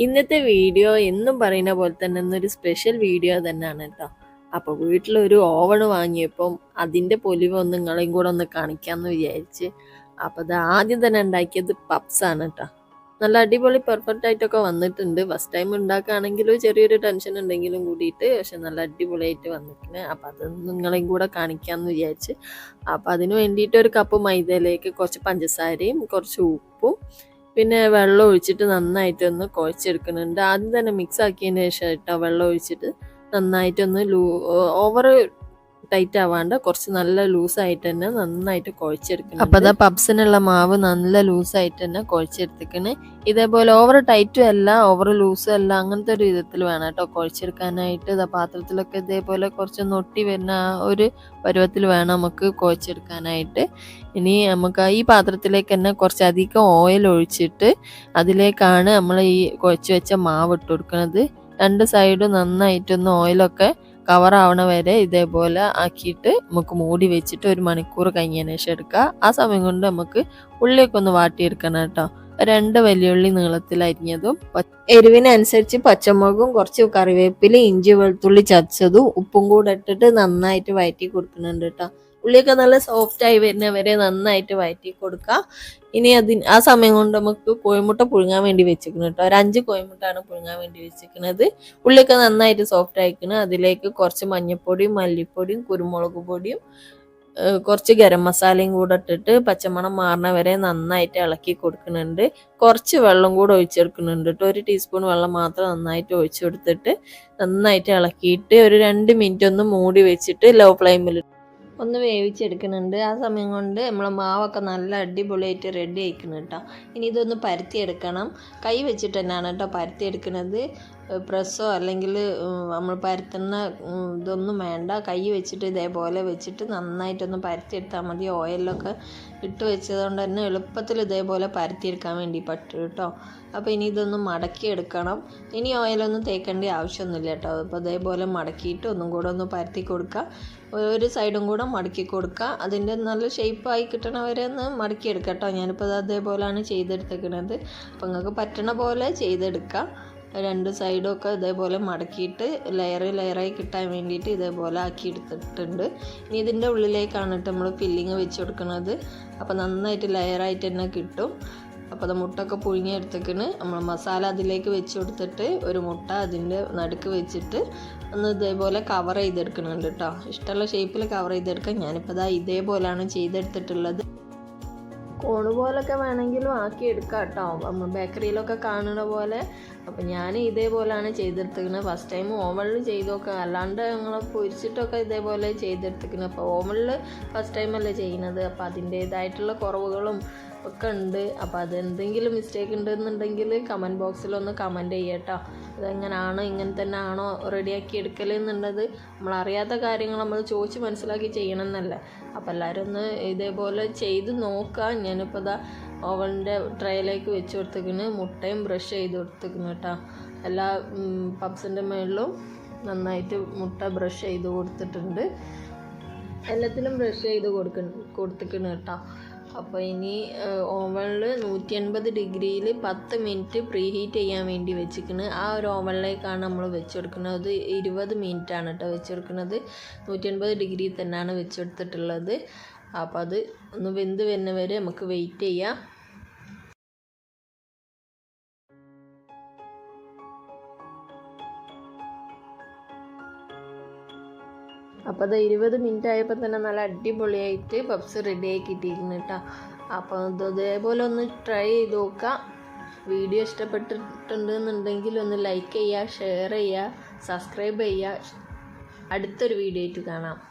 ഇന്നത്തെ വീഡിയോ എന്നും പറയുന്ന പോലെ തന്നെ ഇന്നൊരു സ്പെഷ്യൽ വീഡിയോ തന്നെയാണ് കേട്ടോ അപ്പോൾ വീട്ടിലൊരു ഓവൺ വാങ്ങിയപ്പം അതിന്റെ പൊലിവൊന്ന് നിങ്ങളെയും കൂടെ ഒന്ന് കാണിക്കാമെന്ന് വിചാരിച്ച് അപ്പോൾ അത് ആദ്യം തന്നെ ഉണ്ടാക്കിയത് പപ്സാണ് കേട്ടോ നല്ല അടിപൊളി പെർഫെക്റ്റ് ആയിട്ടൊക്കെ വന്നിട്ടുണ്ട്. ഫസ്റ്റ് ടൈം ഉണ്ടാക്കുകയാണെങ്കിലും ചെറിയൊരു ടെൻഷൻ ഉണ്ടെങ്കിലും കൂടിയിട്ട് പക്ഷെ നല്ല അടിപൊളിയായിട്ട് വന്നിട്ടുണ്ട് അപ്പം അത് നിങ്ങളെയും കൂടെ കാണിക്കാമെന്ന് വിചാരിച്ച്. അപ്പം അതിന് വേണ്ടിയിട്ട് ഒരു കപ്പ് മൈദയിലേക്ക് കുറച്ച് പഞ്ചസാരയും കുറച്ച് ഉപ്പും പിന്നെ വെള്ളം ഒഴിച്ചിട്ട് നന്നായിട്ടൊന്ന് കുഴച്ചെടുക്കുന്നുണ്ട്. ആദ്യം തന്നെ മിക്സ് ആക്കിയതിന് ശേഷം കേട്ടോ വെള്ളം ഒഴിച്ചിട്ട് നന്നായിട്ടൊന്ന് ലൂ ഓവർ ടൈറ്റ് ആവാണ്ട് കുറച്ച് നല്ല ലൂസായിട്ട് തന്നെ നന്നായിട്ട് കുഴച്ചെടുക്കണം അപ്പം അതാ പബ്സിനുള്ള മാവ് നല്ല ലൂസായിട്ട് തന്നെ കുഴച്ചെടുത്തേക്കണേ. ഇതേപോലെ ഓവർ ടൈറ്റും അല്ല ഓവർ ലൂസും അല്ല അങ്ങനത്തെ ഒരു വിധത്തിൽ വേണം കേട്ടോ കുഴച്ചെടുക്കാനായിട്ട്. ഇതാ പാത്രത്തിലൊക്കെ ഇതേപോലെ കുറച്ച് നൊട്ടി വരുന്ന ആ ഒരു പരുവത്തിൽ വേണം നമുക്ക് കുഴച്ചെടുക്കാനായിട്ട്. ഇനി നമുക്ക് ഈ പാത്രത്തിലേക്ക് തന്നെ കുറച്ചധികം ഓയിൽ ഒഴിച്ചിട്ട് അതിലേക്കാണ് നമ്മൾ ഈ കുഴച്ച് വെച്ച മാവ് ഇട്ട് കൊടുക്കുന്നത് രണ്ട് സൈഡും നന്നായിട്ടൊന്ന് ഓയിലൊക്കെ കവർ ആവണ വരെ ഇതേപോലെ ആക്കിയിട്ട് നമുക്ക് മൂടി വെച്ചിട്ട് ഒരു മണിക്കൂർ കഴിഞ്ഞതിന് ശേഷം എടുക്കുക. ആ സമയം കൊണ്ട് നമുക്ക് ഉള്ളിയൊക്കെ ഒന്ന് വാട്ടിയെടുക്കണം കേട്ടോ. രണ്ട് വലിയുള്ളി നീളത്തിൽ അരിഞ്ഞതും എരിവിനനുസരിച്ച് പച്ചമുളകും കുറച്ച് കറിവേപ്പില ഇഞ്ചി വെളുത്തുള്ളി ചതച്ചതും ഉപ്പും കൂടെ ഇട്ടിട്ട് നന്നായിട്ട് വയറ്റി കൊടുക്കുന്നുണ്ട് കേട്ടോ ഉള്ളിയൊക്കെ നല്ല സോഫ്റ്റ് ആയി വരുന്നവരെ നന്നായിട്ട് വയറ്റി കൊടുക്കുക ഇനി അതിന് ആ സമയം കൊണ്ട് നമുക്ക് കോഴിമുട്ട പുഴുങ്ങാൻ വേണ്ടി വെച്ചിരിക്കണം കേട്ടോ ഒരു അഞ്ച് കോഴിമുട്ടാണ് പുഴുങ്ങാൻ വേണ്ടി വെച്ചിരിക്കുന്നത്. ഉള്ളിയൊക്കെ നന്നായിട്ട് സോഫ്റ്റ് ആയിക്കണം. അതിലേക്ക് കുറച്ച് മഞ്ഞൾപ്പൊടിയും മല്ലിപ്പൊടിയും കുരുമുളക് പൊടിയും കുറച്ച് ഗരം മസാലയും കൂടെ ഇട്ടിട്ട് പച്ചമണം മാറണ വരെ നന്നായിട്ട് ഇളക്കി കൊടുക്കുന്നുണ്ട്. കുറച്ച് വെള്ളം കൂടെ ഒഴിച്ചെടുക്കുന്നുണ്ട് കേട്ടോ. ഒരു ടീസ്പൂൺ വെള്ളം മാത്രം നന്നായിട്ട് ഒഴിച്ചു കൊടുത്തിട്ട് നന്നായിട്ട് ഇളക്കിയിട്ട് ഒരു രണ്ട് മിനിറ്റ് ഒന്ന് മൂടി വെച്ചിട്ട് ലോ ഫ്ലെയിമിൽ ഒന്ന് വേവിച്ചെടുക്കുന്നുണ്ട്. ആ സമയം കൊണ്ട് നമ്മളെ മാവൊക്കെ നല്ല അടിപൊളിയായിട്ട് റെഡി ആയിക്കണം കേട്ടോ. ഇനി ഇതൊന്ന് പരത്തിയെടുക്കണം. കൈ വെച്ചിട്ട് തന്നെയാണ് കേട്ടോ പരത്തിയെടുക്കുന്നത് പ്രസ്സോ അല്ലെങ്കിൽ നമ്മൾ പരത്തുന്ന ഇതൊന്നും വേണ്ട. കൈ വെച്ചിട്ട് ഇതേപോലെ വെച്ചിട്ട് നന്നായിട്ടൊന്ന് പരത്തിയെടുത്താൽ മതി. ഓയിലൊക്കെ ഇട്ട് വെച്ചതുകൊണ്ട് തന്നെ എളുപ്പത്തിൽ ഇതേപോലെ പരത്തിയെടുക്കാൻ വേണ്ടി പറ്റും കേട്ടോ. അപ്പോൾ ഇനി ഇതൊന്ന് മടക്കിയെടുക്കണം. ഇനി ഓയിലൊന്നും തേക്കേണ്ട ആവശ്യമൊന്നുമില്ല കേട്ടോ. അപ്പോൾ ഇതേപോലെ മടക്കിയിട്ട് ഒന്നും കൂടെ ഒന്ന് പരത്തി കൊടുക്കുക. ഒരു സൈഡും കൂടെ മടക്കി കൊടുക്കുക. അതിന്റെ നല്ല ഷേപ്പായി കിട്ടണ വരെ ഒന്ന് മടക്കി മടക്കിയെടുക്കാം കേട്ടോ. ഞാനിപ്പോൾ അതേപോലെയാണ് ചെയ്തെടുത്തേക്കുന്നത് അപ്പോൾ നിങ്ങൾക്ക് പറ്റണ പോലെ ചെയ്തെടുക്കുക. രണ്ട് സൈഡും ഒക്കെ ഇതേപോലെ മടക്കിയിട്ട് ലെയർ ലെയറായി കിട്ടാൻ വേണ്ടിയിട്ട് ഇതേപോലെ ആക്കി എടുത്തിട്ടുണ്ട് ഇനി ഇതിന്റെ ഉള്ളിലേക്കാണ് നമ്മൾ ഫില്ലിങ് വെച്ച് കൊടുക്കുന്നത്. അപ്പോൾ നന്നായിട്ട് ലെയറായിട്ട് തന്നെ കിട്ടും. അപ്പോൾ അത് മുട്ടൊക്കെ പുഴുങ്ങി എടുത്തേക്കണ് നമ്മൾ മസാല അതിലേക്ക് വെച്ച് കൊടുത്തിട്ട് ഒരു മുട്ട അതിന്റെ നടുക്ക് വെച്ചിട്ട് ഒന്ന് ഇതേപോലെ കവർ ചെയ്തെടുക്കുന്നുണ്ട് കേട്ടോ ഇഷ്ടമുള്ള ഷേപ്പിൽ കവർ ചെയ്തെടുക്കാം ഞാനിപ്പോൾ ഇതാ ഇതേപോലെയാണ് ചെയ്തെടുത്തിട്ടുള്ളത്. കോണ് പോലൊക്കെ വേണമെങ്കിലും ആക്കി എടുക്കാം കേട്ടോ ബേക്കറിയിലൊക്കെ കാണുന്ന പോലെ. അപ്പം ഞാൻ ഇതേപോലെയാണ് ചെയ്തെടുത്തിരിക്കുന്നത്. ഫസ്റ്റ് ടൈം ഓവണിൽ ചെയ്ത് നോക്കുക അല്ലാണ്ട് ഞങ്ങൾ പൊരിച്ചിട്ടൊക്കെ ഇതേപോലെ ചെയ്തെടുത്തിരിക്കുന്നത്. അപ്പോൾ ഓവണിൽ ഫസ്റ്റ് ടൈമല്ലേ ചെയ്യുന്നത്. അപ്പോൾ അതിന്റേതായിട്ടുള്ള കുറവുകളും ഒക്കെ ഉണ്ട്. അപ്പോൾ അതെന്തെങ്കിലും മിസ്റ്റേക്ക് ഉണ്ടെന്നുണ്ടെങ്കിൽ കമന്റ് ബോക്സിലൊന്ന് കമന്റ് ചെയ്യട്ടോ. അതെങ്ങനെയാണോ ഇങ്ങനെ തന്നെ ആണോ റെഡിയാക്കി എടുക്കലെന്നുള്ളത് നമ്മൾ അറിയാത്ത കാര്യങ്ങൾ നമ്മൾ ചോദിച്ച് മനസ്സിലാക്കി ചെയ്യണം എന്നല്ല. അപ്പോൾ എല്ലാവരും ഒന്ന് ഇതേപോലെ ചെയ്ത് നോക്കുക ഞാനിപ്പോൾ ഇതാ ഓവന്റെ ട്രേയിലേക്ക് വെച്ച് കൊടുത്തേക്കണ്. മുട്ടയും ബ്രഷ് ചെയ്ത് കൊടുത്തേക്കണ് കേട്ടോ. എല്ലാ പപ്സിന്റെ മുകളിലും നന്നായിട്ട് മുട്ട ബ്രഷ് ചെയ്ത് കൊടുത്തിട്ടുണ്ട്. എല്ലാത്തിലും ബ്രഷ് ചെയ്ത് കൊടുക്കണം കൊടുത്തിക്കണ് കേട്ടോ. അപ്പോൾ ഇനി ഓവണിൽ നൂറ്റി എൺപത് ഡിഗ്രിയിൽ പത്ത് മിനിറ്റ് പ്രീ ഹീറ്റ് ചെയ്യാൻ വേണ്ടി വെച്ചിരിക്കുന്നത് ആ ഒരു ഓവണിലേക്കാണ് നമ്മൾ വെച്ച് കൊടുക്കുന്നത് ഇരുപത് മിനിറ്റ് ആണ് കേട്ടോ വെച്ച് കൊടുക്കുന്നത് നൂറ്റി എൺപത് ഡിഗ്രി തന്നെയാണ് വെച്ച് കൊടുത്തിട്ടുള്ളത് അപ്പോൾ അത് ഒന്ന് വെന്ത് വരുന്ന വരെ നമുക്ക് വെയിറ്റ് ചെയ്യാം. അപ്പോൾ അത് ഇരുപത് മിനിറ്റ് ആയപ്പോൾ തന്നെ നല്ല അടിപൊളിയായിട്ട് പപ്സ് റെഡി ആയി കിട്ടിയിരുന്നു കേട്ടോ അപ്പോൾ ഇത് ഇതേപോലെ ഒന്ന് ട്രൈ ചെയ്ത് നോക്കാം. വീഡിയോ ഇഷ്ടപ്പെട്ടിട്ടുണ്ടെന്നുണ്ടെങ്കിൽ ഒന്ന് ലൈക്ക് ചെയ്യുക ഷെയർ ചെയ്യുക സബ്സ്ക്രൈബ് ചെയ്യുക അടുത്തൊരു വീഡിയോ ആയിട്ട് കാണാം.